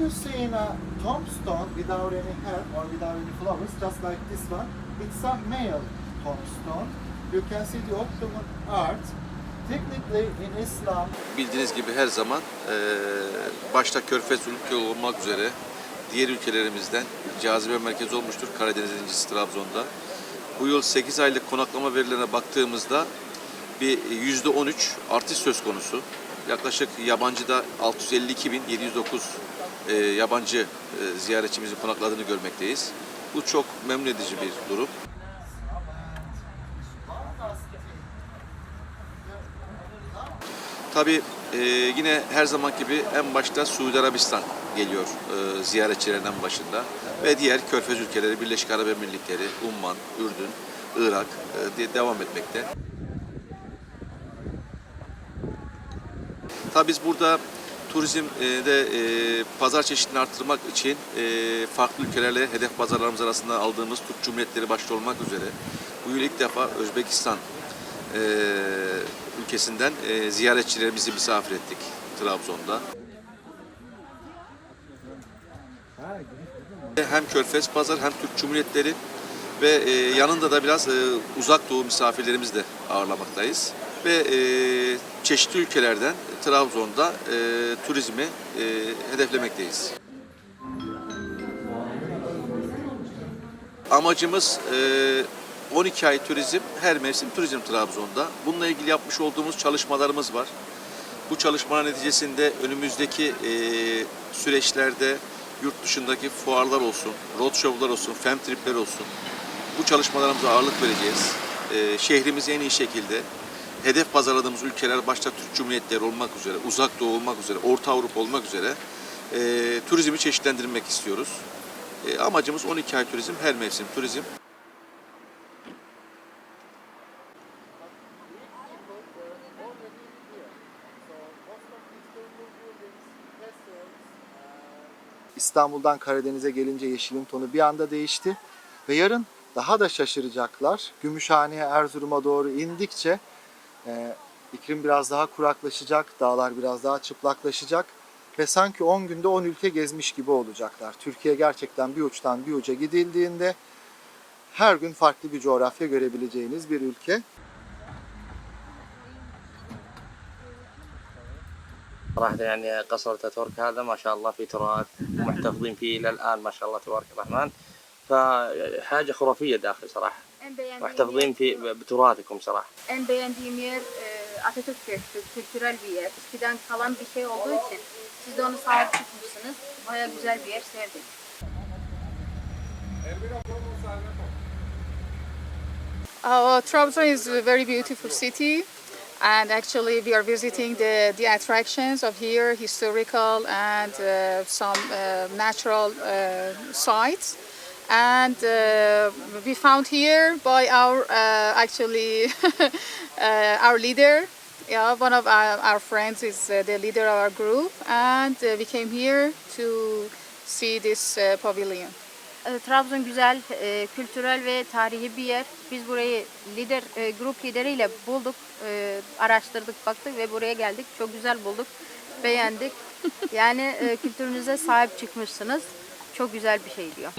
you see a tombstone without any hair or without any flowers, just like this one, it's a male tombstone. You can see the Ottoman art. Technically in Islam, Bildiğiniz gibi her zaman eee, başta Körfez ülke olmak üzere diğer ülkelerimizden cazibe merkezi olmuştur Karadeniz incisi Trabzon'da. Bu yıl 8 aylık konaklama verilerine baktığımızda bir %13 artış söz konusu. Yaklaşık yabancıda 652 bin 709 eee, yabancı eee, ziyaretçimizin konakladığını görmekteyiz. Bu çok memnun edici bir durum. Tabii e, yine her zaman gibi en başta Suudi Arabistan geliyor e, ziyaretçilerin en başında ve diğer Körfez ülkeleri, Birleşik Arap Emirlikleri, Umman, Ürdün, Irak e, diye devam etmekte. Tabii biz burada turizmde e, pazar çeşitliliğini arttırmak için e, farklı ülkelerle hedef pazarlarımız arasında aldığımız Türk Cumhuriyetleri başta olmak üzere bu yıl ilk defa Özbekistan e, ülkesinden e, ziyaretçilerimizi misafir ettik Trabzon'da. Hem Körfez Pazar hem Türk Cumhuriyetleri ve e, yanında da biraz e, uzak doğu misafirlerimizi de ağırlamaktayız. Ve e, çeşitli ülkelerden Trabzon'da e, turizmi e, hedeflemekteyiz. Amacımız e, 12 ay turizm, her mevsim turizm Trabzon'da. Bununla ilgili yapmış olduğumuz çalışmalarımız var. Bu çalışmalar neticesinde önümüzdeki e, süreçlerde yurt dışındaki fuarlar olsun, roadshow'lar olsun, fem tripler olsun. Bu çalışmalarımıza ağırlık vereceğiz. E, şehrimizi en iyi şekilde hedef pazarladığımız ülkeler başta Türk Cumhuriyetleri olmak üzere, Uzak Doğu olmak üzere, Orta Avrupa olmak üzere e, turizmi çeşitlendirmek istiyoruz. E, amacımız 12 ay turizm, her mevsim turizm. İstanbul'dan Karadeniz'e gelince yeşilin tonu bir anda değişti. Ve yarın daha da şaşıracaklar. Gümüşhane'ye, Erzurum'a doğru indikçe e, iklim biraz daha kuraklaşacak, dağlar biraz daha çıplaklaşacak ve sanki 10 günde 10 ülke gezmiş gibi olacaklar. Türkiye gerçekten bir uçtan bir uca gidildiğinde her gün farklı bir coğrafya görebileceğiniz bir ülke. صراحة يعني قصر تاتورك هذا ما شاء الله في تراث ومحتفظين فيه إلى الآن ما شاء الله تبارك الرحمن فحاجة خرافية داخل صراحة En beğendiğim محتفظين yer, في بتراثكم صراحة en beğendiğim yer e, Atatürk Köşkü, kültürel bir yer. Eskiden kalan bir şey olduğu için siz de onu sahip çıkmışsınız. Baya güzel bir yer, sevdim. Uh, Trabzon is a very beautiful city, and actually we are visiting the, the attractions of here, historical and uh, some uh, natural uh, sites. And uh, we found here by our uh, actually uh, our leader. Yeah, one of our, our friends is uh, the leader of our group, and uh, we came here to see this uh, pavilion. E, Trabzon güzel, e, kültürel ve tarihi bir yer. Biz burayı lider, e, grup lideriyle bulduk, e, araştırdık, baktık ve buraya geldik. Çok güzel bulduk, beğendik. Yani e, kültürünüze sahip çıkmışsınız. Çok güzel bir şey diyor.